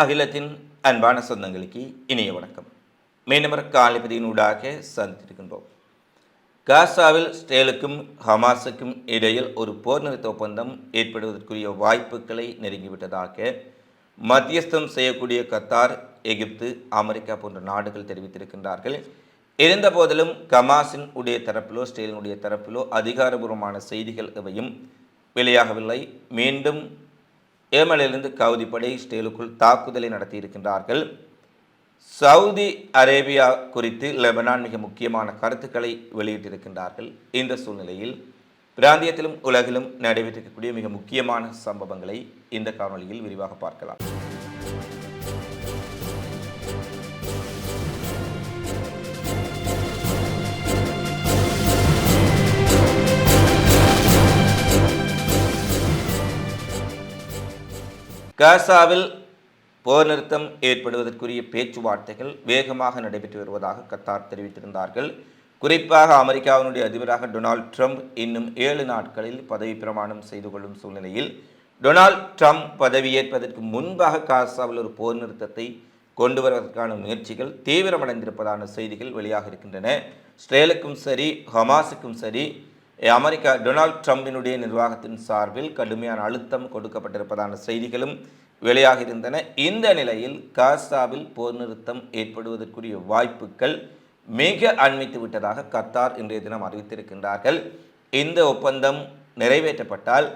அகிலத்தின் அன்பான சொந்தங்களுக்கு இனிய வணக்கம். மீனவர் காலிபதியினூடாக சந்தித்திருக்கின்றோம். காசாவில் ஸ்டேலுக்கும் ஹமாஸுக்கும் இடையில் ஒரு போர் நிறுத்த ஒப்பந்தம் ஏற்படுவதற்குரிய வாய்ப்புகளை நெருங்கிவிட்டதாக மத்தியஸ்தம் செய்யக்கூடிய கத்தார் எகிப்து அமெரிக்கா போன்ற நாடுகள் தெரிவித்திருக்கின்றார்கள். இருந்த போதிலும் கமாஸின் உடைய தரப்பிலோ ஸ்டேலினுடைய தரப்பிலோ அதிகாரபூர்வமான செய்திகள் எவையும் வெளியாகவில்லை. மீண்டும் ஏமனிலிருந்து படை ஸ்டேலுக்குள் தாக்குதலை நடத்தியிருக்கின்றார்கள். சவுதி அரேபியா குறித்து லெபனான் மிக முக்கியமான கருத்துக்களை வெளியிட்டிருக்கின்றார்கள். இந்த சூழ்நிலையில் பிராந்தியத்திலும் உலகிலும் நடைபெற்றிருக்கக்கூடிய மிக முக்கியமான சம்பவங்களை இந்த காணொலியில் விரிவாக பார்க்கலாம். காசாவில் போர் நிறுத்தம் ஏற்படுவதற்குரிய பேச்சுவார்த்தைகள் வேகமாக நடைபெற்று வருவதாக கத்தார் தெரிவித்திருந்தார்கள். குறிப்பாக அமெரிக்காவினுடைய அதிபராக டொனால்ட் ட்ரம்ப் இன்னும் ஏழு நாட்களில் பதவி பிரமாணம் செய்து கொள்ளும் சூழ்நிலையில் டொனால்ட் ட்ரம்ப் பதவியேற்பதற்கு முன்பாக காசாவில் ஒரு போர் நிறுத்தத்தை கொண்டு வருவதற்கான முயற்சிகள் தீவிரமடைந்திருப்பதான செய்திகள் வெளியாக இருக்கின்றன. இஸ்ரேலுக்கும் சரி ஹமாஸுக்கும் சரி அமெரிக்கா டொனால்ட் ட்ரம்பினுடைய நிர்வாகத்தின் சார்பில் கடுமையான அழுத்தம் கொடுக்கப்பட்டிருப்பதான செய்திகளும் வெளியாக இருந்தன இந்த நிலையில் காசாவில் போர் நிறுத்தம் ஏற்படுவதற்குரிய வாய்ப்புகள் மிக அண்மித்து விட்டதாக கத்தார் இன்றைய தினம் அறிவித்திருக்கின்றார்கள். இந்த ஒப்பந்தம் நிறைவேற்றப்பட்டால்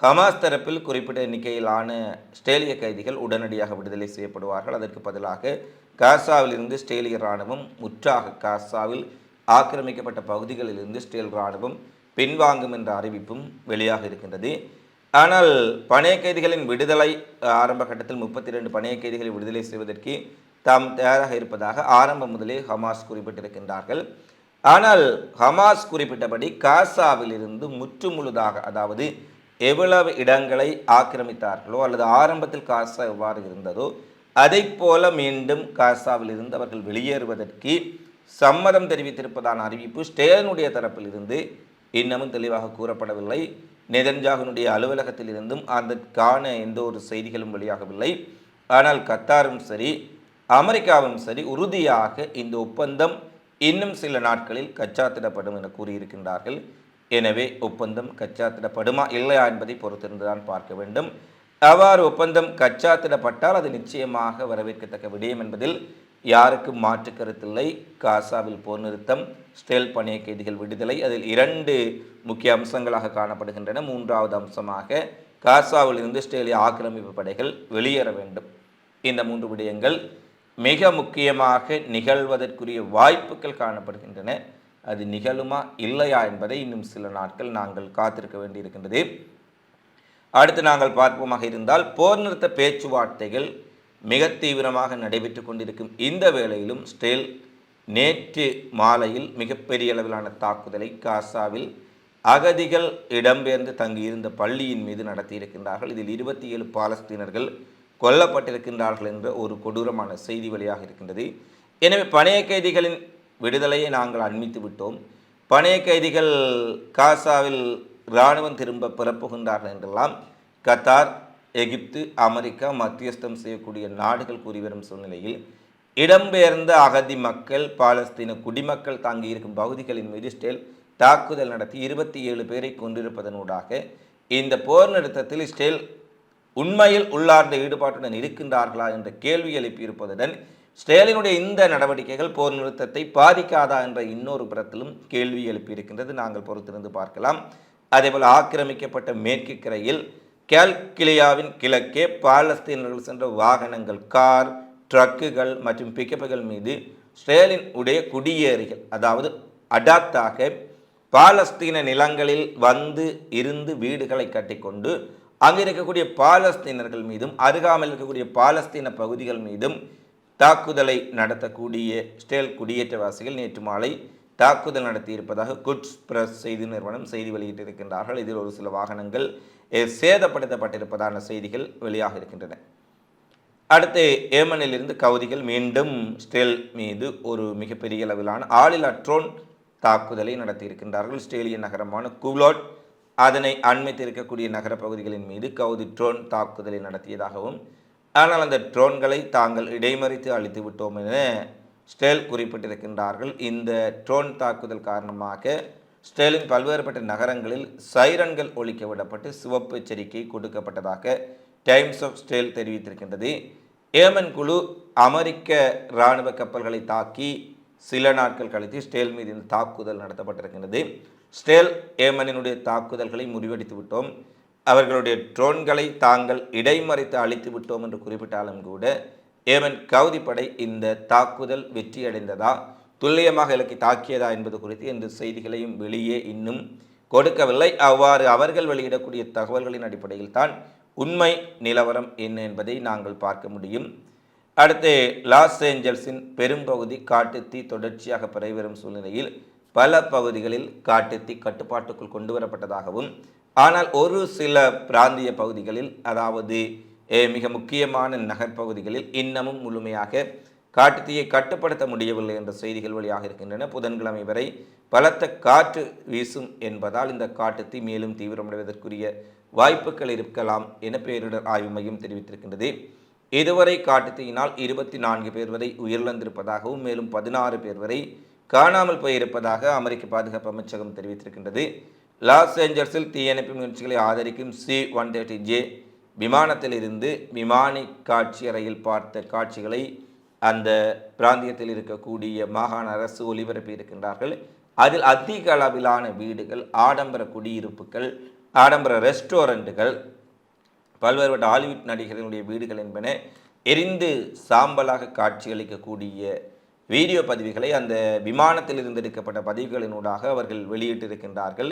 ஹமாஸ் தரப்பில் குறிப்பிட்ட எண்ணிக்கையிலான ஸ்டேலிய கைதிகள் உடனடியாக விடுதலை செய்யப்படுவார்கள். அதற்கு பதிலாக காசாவிலிருந்து ஸ்டேலிய இராணுவம் முற்றாக காசாவில் ஆக்கிரமிக்கப்பட்ட பகுதிகளிலிருந்து ஸ்டேல் இராணுவம் பின்வாங்கும் என்ற அறிவிப்பும் வெளியாக இருக்கின்றது. ஆனால் பணைய கைதிகளின் விடுதலை ஆரம்ப கட்டத்தில் முப்பத்தி ரெண்டு பணைய கைதிகளை விடுதலை செய்வதற்கு தாம் தயாராக இருப்பதாக ஆரம்பம் முதலே ஹமாஸ் குறிப்பிட்டிருக்கின்றார்கள். ஆனால் ஹமாஸ் குறிப்பிட்டபடி காசாவிலிருந்து முற்றுமுழுதாக அதாவது எவ்வளவு இடங்களை ஆக்கிரமித்தார்களோ அல்லது ஆரம்பத்தில் காசா எவ்வாறு இருந்ததோ அதை போல மீண்டும் காசாவிலிருந்து அவர்கள் வெளியேறுவதற்கு சம்மதம் தெரிவித்திருப்பதான அறிவிப்பு ஸ்டேலனுடைய தரப்பில் இருந்து இன்னமும் தெளிவாக கூறப்படவில்லை. நெதன்ஜாகனுடைய அலுவலகத்தில் இருந்தும் அதற்கான எந்த ஒரு செய்திகளும் வெளியாகவில்லை. ஆனால் கத்தாரும் சரி அமெரிக்காவும் சரி உறுதியாக இந்த ஒப்பந்தம் இன்னும் சில நாட்களில் கச்சாத்திடப்படும் என கூறியிருக்கின்றார்கள். எனவே ஒப்பந்தம் கச்சாத்திடப்படுமா இல்லையா என்பதை பொறுத்திருந்துதான் பார்க்க வேண்டும். அவ்வாறு ஒப்பந்தம் கச்சாத்திடப்பட்டால் அது நிச்சயமாக வரவேற்கத்தக்க விடயம் என்பதில் யாருக்கும் மாற்று கருத்தில்லை? காசாவில் போர் நிறுத்தம் ஸ்டேல் பணிய கைதிகள் விடுதலை அதில் இரண்டு முக்கிய அம்சங்களாக காணப்படுகின்றன. மூன்றாவது அம்சமாக காசாவில் இருந்து ஸ்டேலிய ஆக்கிரமிப்பு படைகள் வெளியேற வேண்டும். இந்த மூன்று விடயங்கள் மிக முக்கியமாக நிகழ்வதற்குரிய வாய்ப்புகள் காணப்படுகின்றன. அது நிகழுமா இல்லையா என்பதை இன்னும் சில நாட்கள் நாங்கள் காத்திருக்க வேண்டியிருக்கின்றது. அடுத்து நாங்கள் பார்ப்போமாக இருந்தால் போர் நிறுத்த பேச்சுவார்த்தைகள் மிக தீவிரமாக நடைபெற்று கொண்டிருக்கும் இந்த வேளையிலும் ஸ்டேல் நேற்று மாலையில் மிகப்பெரிய அளவிலான தாக்குதலை காசாவில் அகதிகள் இடம்பெயர்ந்து தங்கியிருந்த பள்ளியின் மீது நடத்தியிருக்கின்றார்கள். இதில் இருபத்தி ஏழு பாலஸ்தீனர்கள் கொல்லப்பட்டிருக்கின்றார்கள் என்ற ஒரு கொடூரமான செய்தி வெளியாக இருக்கின்றது. எனவே பணைய கைதிகளின் விடுதலையை நாங்கள் அண்மித்து விட்டோம். பணைய கைதிகள் காசாவில் இராணுவம் திரும்ப பிறப்புகின்றார்கள் என்றெல்லாம் கத்தார் எகிப்து அமெரிக்கா மத்தியஸ்தம் செய்யக்கூடிய நாடுகள் கூறி வரும் சூழ்நிலையில் இடம்பெயர்ந்த அகதி மக்கள் பாலஸ்தீன குடிமக்கள் தாங்கியிருக்கும் பகுதிகளின் மீது ஸ்டேல் தாக்குதல் நடத்தி இருபத்தி ஏழு பேரை கொண்டிருப்பதனூடாக இந்த போர் நிறுத்தத்தில் ஸ்டேல் உண்மையில் உள்ளார்ந்த ஈடுபாட்டுடன் இருக்கின்றார்களா என்ற கேள்வி எழுப்பியிருப்பதுடன் ஸ்டேலினுடைய இந்த நடவடிக்கைகள் போர் நிறுத்தத்தை பாதிக்காதா என்ற இன்னொரு புறத்திலும் கேள்வி எழுப்பியிருக்கின்றது. நாங்கள் பொறுத்திருந்து பார்க்கலாம். அதேபோல் ஆக்கிரமிக்கப்பட்ட மேற்கு கரையில் கேல்கிலியாவின் கிழக்கே பாலஸ்தீனர்கள் சென்ற வாகனங்கள் கார் ட்ரக்குகள் மற்றும் பிக்கப்புகள் மீது ஸ்டேலின் உடைய குடியேறிகள் அதாவது அடாத்தாக பாலஸ்தீன நிலங்களில் வந்து இருந்து வீடுகளை கட்டிக்கொண்டு அங்கே இருக்கக்கூடிய பாலஸ்தீனர்கள் மீதும் அருகாமல் இருக்கக்கூடிய பாலஸ்தீன பகுதிகள் மீதும் தாக்குதலை நடத்தக்கூடிய ஸ்டேல் குடியேற்றவாசிகள் நேற்று மாலை தாக்குதல் நடத்தியிருப்பதாக குட்ஸ் பிரஸ் செய்தி நிறுவனம் செய்தி வெளியிட்டிருக்கின்றார்கள். இதில் ஒரு சில வாகனங்கள் சேதப்படுத்தப்பட்டிருப்பதான செய்திகள் வெளியாக இருக்கின்றன. அடுத்து ஏமனிலிருந்து கவுதிகள் மீண்டும் ஸ்டெல் மீது ஒரு மிகப்பெரிய அளவிலான ஆளில்லா ட்ரோன் தாக்குதலை நடத்தியிருக்கின்றார்கள். ஸ்டேலிய நகரமான குவ்லோட் அதனை அண்மைத்திருக்கக்கூடிய நகரப்பகுதிகளின் நகர பகுதிகளின் மீது கவுதி ட்ரோன் தாக்குதலை நடத்தியதாகவும் ஆனால் அந்த ட்ரோன்களை தாங்கள் இடைமறித்து அழித்து விட்டோம் என ஸ்டேல் குறிப்பிட்டிருக்கின்றார்கள். இந்த ட்ரோன் தாக்குதல் காரணமாக ஸ்டேலின் பல்வேறுபட்ட நகரங்களில் சைரன்கள் ஒழிக்க விடப்பட்டு சிவப்பு எச்சரிக்கை கொடுக்கப்பட்டதாக டைம்ஸ் ஆஃப் ஸ்டேல் தெரிவித்திருக்கின்றது. ஏமன் குழு அமெரிக்க இராணுவ கப்பல்களை தாக்கி சில நாட்கள் கழித்து ஸ்டேல் மீது இந்த தாக்குதல் நடத்தப்பட்டிருக்கின்றது. ஸ்டேல் ஏமனினுடைய தாக்குதல்களை முறிவடித்து விட்டோம். அவர்களுடைய ட்ரோன்களை தாங்கள் இடைமறித்து அழித்து விட்டோம் என்று குறிப்பிட்டாலும் கூட ஏமன் கவுதிப்படை இந்த தாக்குதல் வெற்றியடைந்ததா? துல்லியமாக இலக்கை தாக்கியதா என்பது குறித்து எந்த செய்திகளையும் வெளியே இன்னும் கொடுக்கவில்லை. அவ்வாறு அவர்கள் வெளியிடக்கூடிய தகவல்களின் அடிப்படையில் தான் உண்மை நிலவரம் என்ன என்பதை நாங்கள் பார்க்க முடியும். அடுத்து லாஸ் ஏஞ்சல்ஸின் பெரும்பகுதி காட்டுத்தீ தொடர்ச்சியாக பரவிவரும் சூழ்நிலையில் பல பகுதிகளில் காட்டுத்தீ கட்டுப்பாட்டுக்குள் கொண்டு வரப்பட்டதாகவும் ஆனால் ஒரு சில பிராந்திய பகுதிகளில் அதாவது மிக முக்கியமான நகர்ப்பகுதிகளில் இன்னமும் முழுமையாக காட்டுத்தீயை கட்டுப்படுத்த முடியவில்லை என்ற செய்திகள் வழியாக இருக்கின்றன. புதன்கிழமை வரை பலத்த காற்று வீசும் என்பதால் இந்த காட்டுத்தீ மேலும் தீவிரமடைவதற்குரிய வாய்ப்புகள் இருக்கலாம் என பேரிடர் ஆய்வு மையம் தெரிவித்திருக்கின்றது. இதுவரை காட்டுத்தீயினால் இருபத்தி நான்கு பேர் வரை உயிரிழந்திருப்பதாகவும் மேலும் பதினாறு பேர் வரை காணாமல் போயிருப்பதாக அமெரிக்க பாதுகாப்பு அமைச்சகம் தெரிவித்திருக்கின்றது. லாஸ் ஏஞ்சல்ஸில் தீயணைப்பு முயற்சிகளை ஆதரிக்கும் சி ஒன் தேர்ட்டி ஜே விமானத்திலிருந்து விமானி காட்சி அறையில் பார்த்த காட்சிகளை அந்த பிராந்தியத்தில் இருக்கக்கூடிய மாகாண அரசு ஒளிபரப்பி இருக்கின்றார்கள் அதில் அதிக அளவிலான வீடுகள் ஆடம்பர குடியிருப்புகள் ஆடம்பர ரெஸ்டாரண்ட்டுகள் பல்வேறுபட்ட ஹாலிவுட் நடிகர்களுடைய வீடுகள் என்பன எரிந்து சாம்பலாக காட்சியளிக்கக்கூடிய வீடியோ பதிவுகளை அந்த விமானத்தில் இருந்து எடுக்கப்பட்ட பதிவுகளினூடாக அவர்கள் வெளியிட்டிருக்கின்றார்கள்.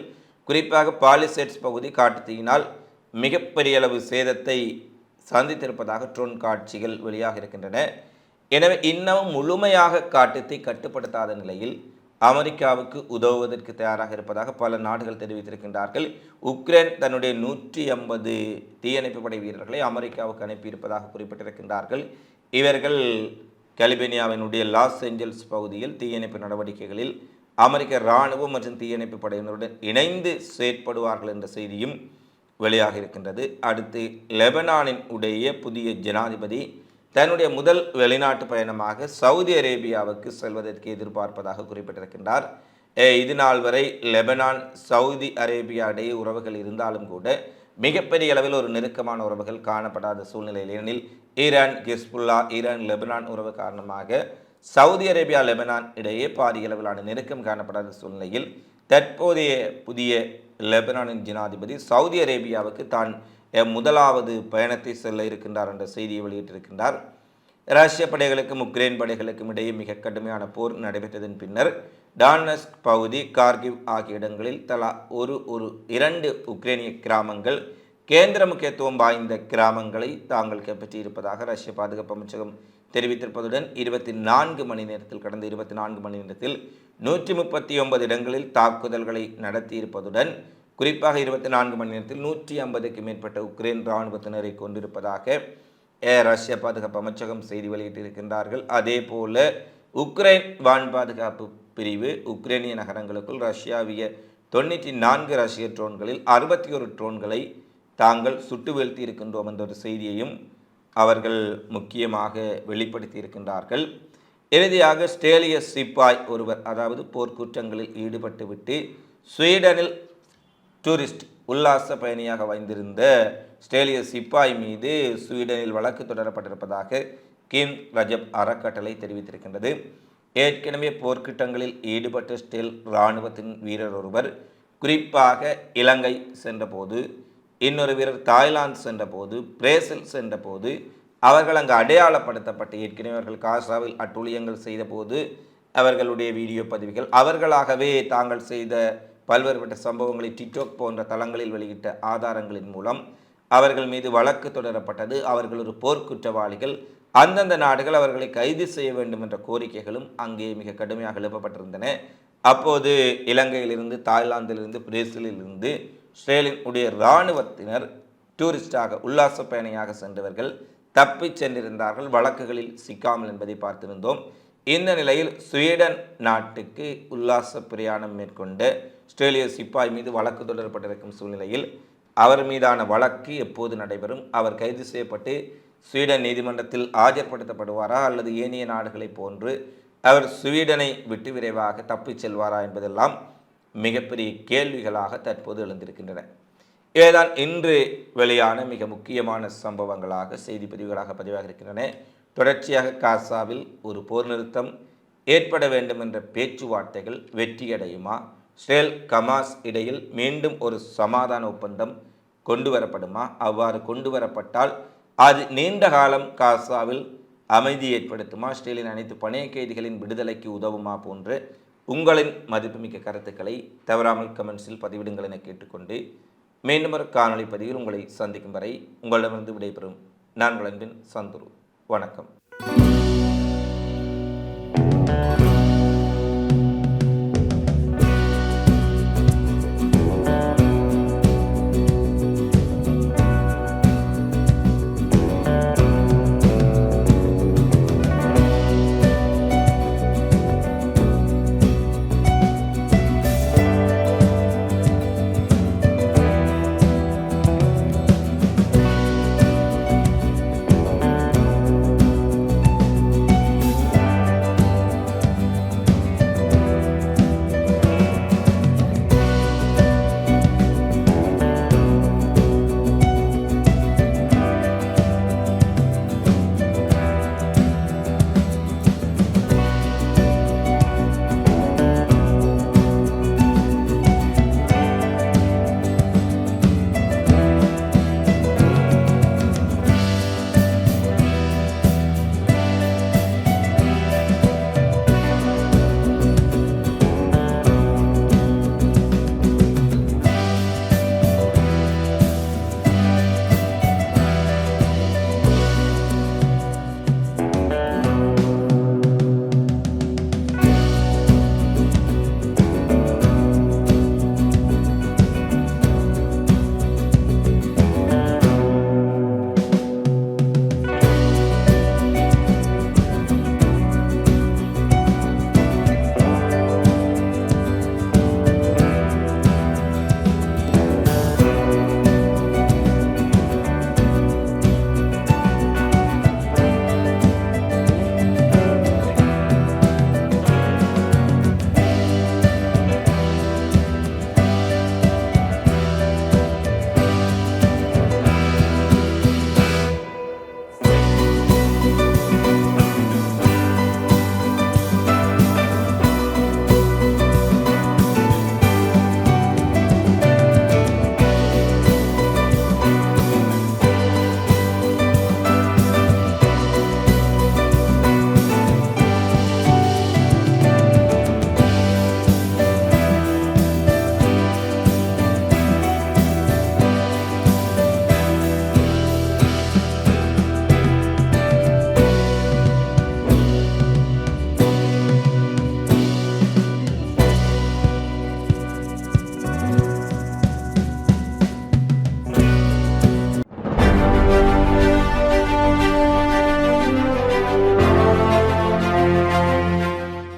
குறிப்பாக பாலிசெட்ஸ் பகுதி காட்டுத்தீயினால் மிகப்பெரிய அளவு சேதத்தை சந்தித்திருப்பதாக ட்ரோன் காட்சிகள் வெளியாக இருக்கின்றன. எனவே இன்னமும் முழுமையாக காட்டத்தை கட்டுப்படுத்தாத நிலையில் அமெரிக்காவுக்கு உதவுவதற்கு தயாராக இருப்பதாக பல நாடுகள் தெரிவித்திருக்கின்றார்கள். உக்ரைன் தன்னுடைய நூற்றி ஐம்பது தீயணைப்பு படை வீரர்களை அமெரிக்காவுக்கு அனுப்பியிருப்பதாக குறிப்பிட்டிருக்கின்றார்கள். இவர்கள் கலிபேனியாவினுடைய லாஸ் ஏஞ்சல்ஸ் பகுதியில் தீயணைப்பு நடவடிக்கைகளில் அமெரிக்க இராணுவம் மற்றும் தீயணைப்பு படையினருடன் இணைந்து செயற்படுவார்கள் என்ற செய்தியும் வெளியாக இருக்கின்றது. அடுத்து லெபனானின் உடைய புதிய ஜனாதிபதி தன்னுடைய முதல் வெளிநாட்டு பயணமாக சவுதி அரேபியாவுக்கு செல்வதற்கு எதிர்பார்ப்பதாக குறிப்பிட்டிருக்கின்றார். இது நாள் வரை லெபனான் சவுதி அரேபியா இடையே உறவுகள் இருந்தாலும் கூட மிகப்பெரிய அளவில் ஒரு நெருக்கமான உறவுகள் காணப்படாத சூழ்நிலையில் ஏனெனில் ஈரான் கிஸ்புல்லா ஈரான் லெபனான் உறவு காரணமாக சவுதி அரேபியா லெபனான் இடையே பாரிய அளவிலான நெருக்கம் காணப்படாத சூழ்நிலையில் தற்போதைய புதிய லெபனானின் ஜனாதிபதி சவுதி அரேபியாவுக்கு தான் முதலாவது பயணத்தை செல்ல இருக்கின்றார் என்ற செய்தியை வெளியிட்டிருக்கின்றார். ரஷ்ய படைகளுக்கும் உக்ரைன் படைகளுக்கும் இடையே மிக கடுமையான போர் நடைபெற்றதன் பின்னர் டானஸ்க் பகுதி கார்கிவ் ஆகிய இடங்களில் தலா ஒரு ஒரு இரண்டு உக்ரைனிய கிராமங்கள் கேந்திர முக்கியத்துவம் வாய்ந்த கிராமங்களை தாங்கள் கைப்பற்றியிருப்பதாக ரஷ்ய பாதுகாப்பு அமைச்சகம் தெரிவித்திருப்பதுடன் இருபத்தி நான்கு மணி நேரத்தில் கடந்த இருபத்தி நான்கு மணி நேரத்தில் நூற்றி முப்பத்தி ஒன்பது இடங்களில் தாக்குதல்களை நடத்தியிருப்பதுடன் குறிப்பாக இருபத்தி நான்கு மணி நேரத்தில் நூற்றி ஐம்பதுக்கு மேற்பட்ட உக்ரைன் இராணுவத்தினரை கொண்டிருப்பதாக ரஷ்ய பாதுகாப்பு அமைச்சகம் செய்தி வெளியிட்டிருக்கின்றார்கள். அதே போல உக்ரைன் வான் பாதுகாப்பு பிரிவு உக்ரைனிய நகரங்களுக்குள் ரஷ்யாவிய தொண்ணூற்றி நான்கு ரஷ்ய ட்ரோன்களில் அறுபத்தி ஒரு ட்ரோன்களை தாங்கள் சுட்டு வீழ்த்தி இருக்கின்றோம் என்ற ஒரு செய்தியையும் அவர்கள் முக்கியமாக வெளிப்படுத்தி இருக்கின்றார்கள் இறுதியாக ஸ்டேலிய சிப்பாய் ஒருவர் அதாவது போர்க்குற்றங்களில் ஈடுபட்டுவிட்டு ஸ்வீடனில் டூரிஸ்ட் உல்லாச பயணியாக வைந்திருந்த ஸ்டேலிய சிப்பாய் மீது ஸ்வீடனில் வழக்கு தொடரப்பட்டிருப்பதாக கிம் ரஜப் அறக்கட்டளை தெரிவித்திருக்கின்றது. ஏற்கனவே போர்க்குற்றங்களில் ஈடுபட்ட ஸ்டேல் இராணுவத்தின் வீரர் ஒருவர் குறிப்பாக இலங்கை சென்றபோது இன்னொரு வீரர் தாய்லாந்து சென்றபோது பிரேசில் சென்றபோது அவர்கள் அங்கு அடையாளப்படுத்தப்பட்டு ஏற்கனவே அவர்கள் காசாவில் அட்டூழியங்கள் செய்தபோது அவர்களுடைய வீடியோ பதிவுகள் அவர்களாகவே தாங்கள் செய்த பல்வேறுபட்ட சம்பவங்களை டிக்டாக் போன்ற தளங்களில் வெளியிட்ட ஆதாரங்களின் மூலம் அவர்கள் மீது வழக்கு தொடரப்பட்டது. அவர்கள் ஒரு போர்க்குற்றவாளிகள். அந்தந்த நாடுகள் அவர்களை கைது செய்ய வேண்டும் என்ற கோரிக்கைகளும் அங்கே மிக கடுமையாக எழுப்பப்பட்டிருந்தன. அப்போது இலங்கையிலிருந்து தாய்லாந்திலிருந்து பிரேசிலிலிருந்து ஸ்ரேலின் உடைய இராணுவத்தினர் டூரிஸ்டாக உல்லாச பயணியாக சென்றவர்கள் தப்பிச் சென்றிருந்தார்கள். வழக்குகளில் சிக்காமல் என்பதை பார்த்திருந்தோம். இந்த நிலையில் ஸ்வீடன் நாட்டுக்கு உல்லாச பிரயாணம் மேற்கொண்டு ஆஸ்திரேலிய சிப்பாய் மீது வழக்கு தொடரப்பட்டிருக்கும் சூழ்நிலையில் அவர் மீதான வழக்கு எப்போது நடைபெறும்? அவர் கைது செய்யப்பட்டு ஸ்வீடன் நீதிமன்றத்தில் ஆஜர்படுத்தப்படுவாரா? அல்லது ஏனைய நாடுகளைப் போன்று அவர் ஸ்வீடனை விட்டு விரைவாக தப்பிச் செல்வாரா என்பதெல்லாம் மிகப்பெரிய கேள்விகளாக தற்போது எழுந்திருக்கின்றன. இவைதான் இன்று வெளியான மிக முக்கியமான சம்பவங்களாக செய்தி பதிவுகளாக பதிவாக இருக்கின்றன. தொடர்ச்சியாக காசாவில் ஒரு போர் நிறுத்தம் ஏற்பட வேண்டும் என்ற பேச்சுவார்த்தைகள் வெற்றியடையுமா? ஸ்ரேல் கமாஸ் இடையில் மீண்டும் ஒரு சமாதான ஒப்பந்தம் கொண்டு வரப்படுமா அவ்வாறு கொண்டு வரப்பட்டால் அது நீண்ட காலம் காசாவில் அமைதி ஏற்படுத்துமா? இஸ்ரேலின் அனைத்து பணைய கைதிகளின் விடுதலைக்கு உதவுமா? போன்று உங்களின் மதிப்புமிக்க கருத்துக்களை தவறாமல் கமெண்ட்ஸில் பதிவிடுங்கள் என கேட்டுக்கொண்டு மீண்டும் ஒரு காணொலி பதிவில் உங்களை சந்திக்கும் வரை உங்களிடமிருந்து விடைபெறும் நான் வளர்பின் சந்துரு. வணக்கம்.